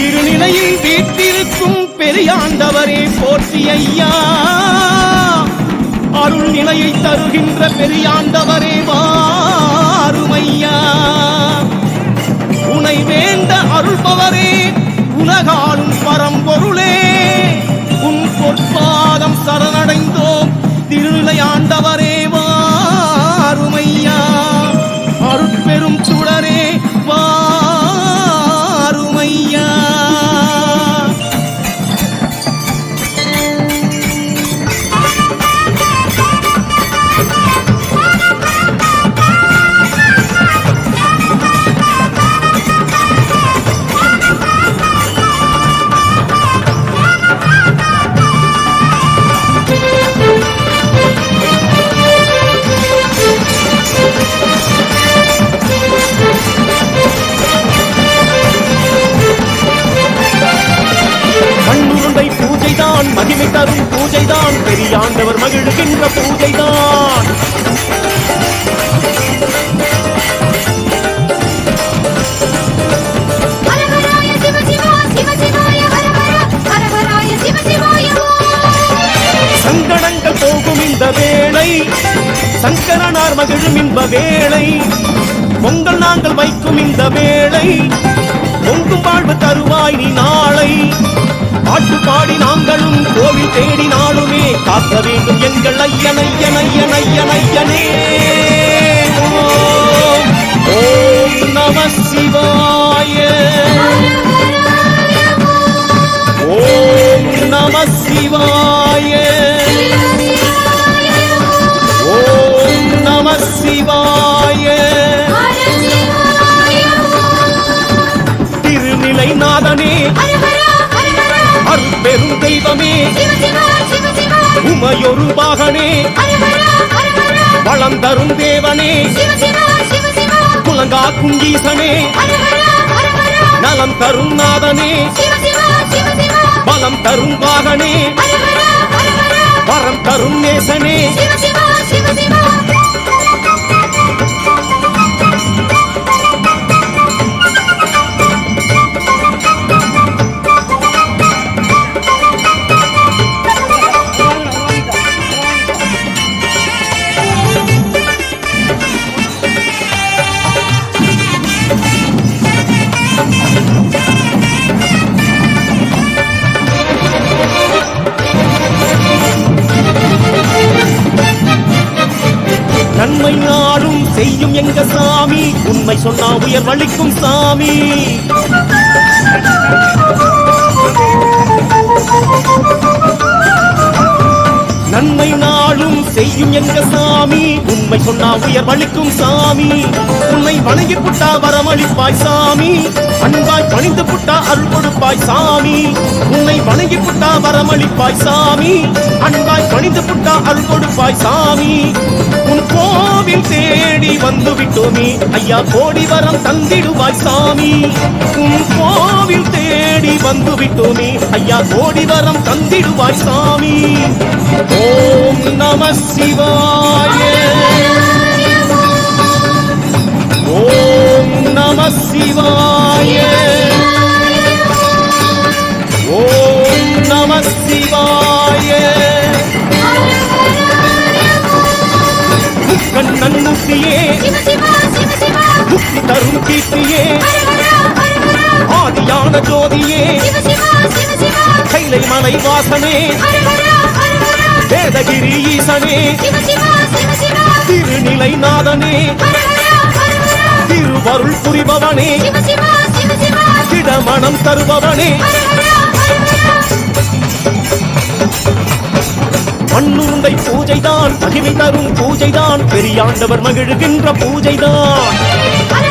திருநிலையில் வீட்டிருக்கும் பெரியாண்டவரே போற்றி ஐயா அருள் நிலையை தருகின்ற பெரியாண்டவரே வாருமையா. தரும் பூஜைதான். பெரியாண்டவர் மகிழ்கின்ற பூஜைதான். சங்கடங்கள் போகும் இந்த வேளை சங்கரனார் மகிழும் இன்ப வேளை பொங்கல் நாங்கள் வைக்கும் இந்த வேளை வாய்ப்பு தருவாய் நீ நாளை. பாட்டு பாடி நாங்களும் கோவில் தேடி நாளுமே. காக்க வேண்டும் எங்கள் ஐயன் ஐயன் ஐயன் ஐயன் ஐயனே. ஓம் நம சிவாய. ஓம் நம சிவாய. உமையொரு பாகனே வளம் தரும் தேவனே. குலங்கா ஈசனே. நலம் தரும் நாதனே. பலம் தரும் பாகனே வரம் தரும் நேசனே. உண்மை நாளும் செய்யும் எங்க சாமி? உண்மை சொன்னா உயர் வலிக்கும் சாமி. நன்மை வாழும் செய்யும் எங்க சாமி. உண்மை சொன்னா உயர் வலிக்கும் சாமி. உன்னை வணங்கி புட்டா வரமளிப்பாய் சாமி. அன்பாய் பணிந்து புட்டா அருள் கொடுப்பாய் சாமி. உன்னை வணங்கி புட்டா வரமளிப்பாய் சாமி. அன்பாய் பணிந்து புட்டா அருள் கொடுப்பாய் சாமி. உன் கோவில் தேடி வந்து விட்டோமே ஐயா கோடி வரம் தந்திடுவாய் சாமி. உன் கோவில் தேடி வந்து விட்டோமே ஐயா கோடி வரம் தந்திடுவாய் சாமி. ஓம் நம சிவாய. ஓம் நம சிவாய. ஓம் நம சிவாய. முக்கண்ணன் முக்தியே முக்தி தரும் கீர்த்தியே. ஆதியான ஜோதியே. கைலை மலை வாசனே வேதகிரி ஈசனே. திருநிலை நாதனே திருவருள் புரிபவனே. திடமணம் தருபவனே. மண்ணுருண்டை பூஜைதான் மகிமை தரும் பூஜைதான் பெரியாண்டவர் மகிழ்கின்ற பூஜைதான்.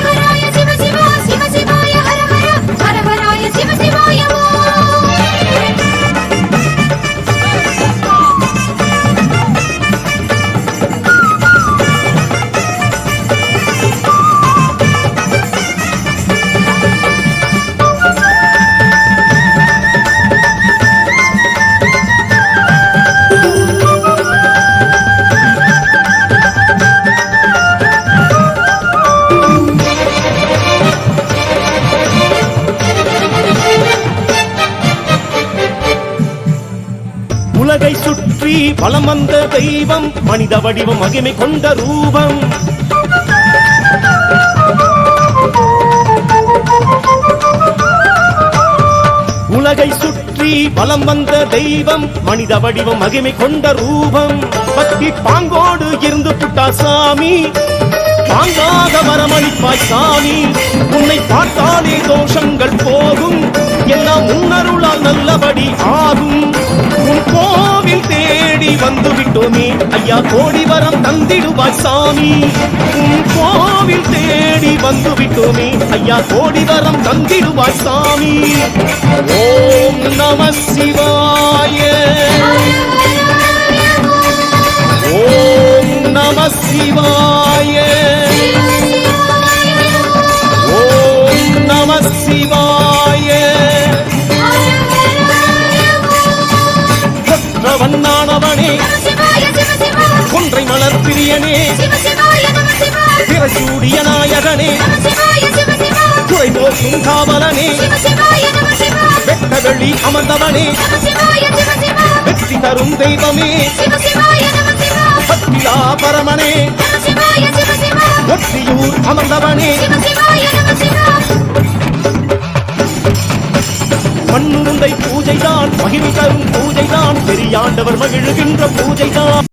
சுற்றி வந்த தெய்வம் மனித வடிவம் மகிமை கொண்ட ரூபம். உலகை சுற்றி வலம் வந்த தெய்வம் மனித வடிவம் மகிமை கொண்ட ரூபம். பக்தி பாங்கோடு இருந்து புட்டா சாமி. பாங்காக வரமளிப்பாய் சாமி. உன்னை பார்த்தாலே தோஷங்கள் போகும். எல்லாம் முன்னருளால் நல்லபடி ஆகும். உன் கோவில் கேட்டோமே ஐயா கோடி வரம் தந்திடுவாய் சாமி. உன் கோவில் தேடி வந்து விட்டோமே. ஐயா கோடி வரம் தந்திடுவாய் சாமி. ஓம் நம சிவாய. ஓம் நம சிவாய. ஓம் நம சிவாய. கொற்றவண்ணானவனே கொன்றை மலர் பிரியனே. சிவ நாயகனே குறை போக்கும் காவலனே. வெட்ட வெளி அமர்ந்தவனே. வெற்றி தரும் தெய்வமே. பத்திலா பரமனே. நம ஒற்றியூர் அமர்ந்தவனே. சிவ மண்ணுருந்தை பூஜைதான். மகிழ்வு தரும் பூஜைதான். பெரியாண்டவர் மகிழ்கின்ற பூஜைதான்.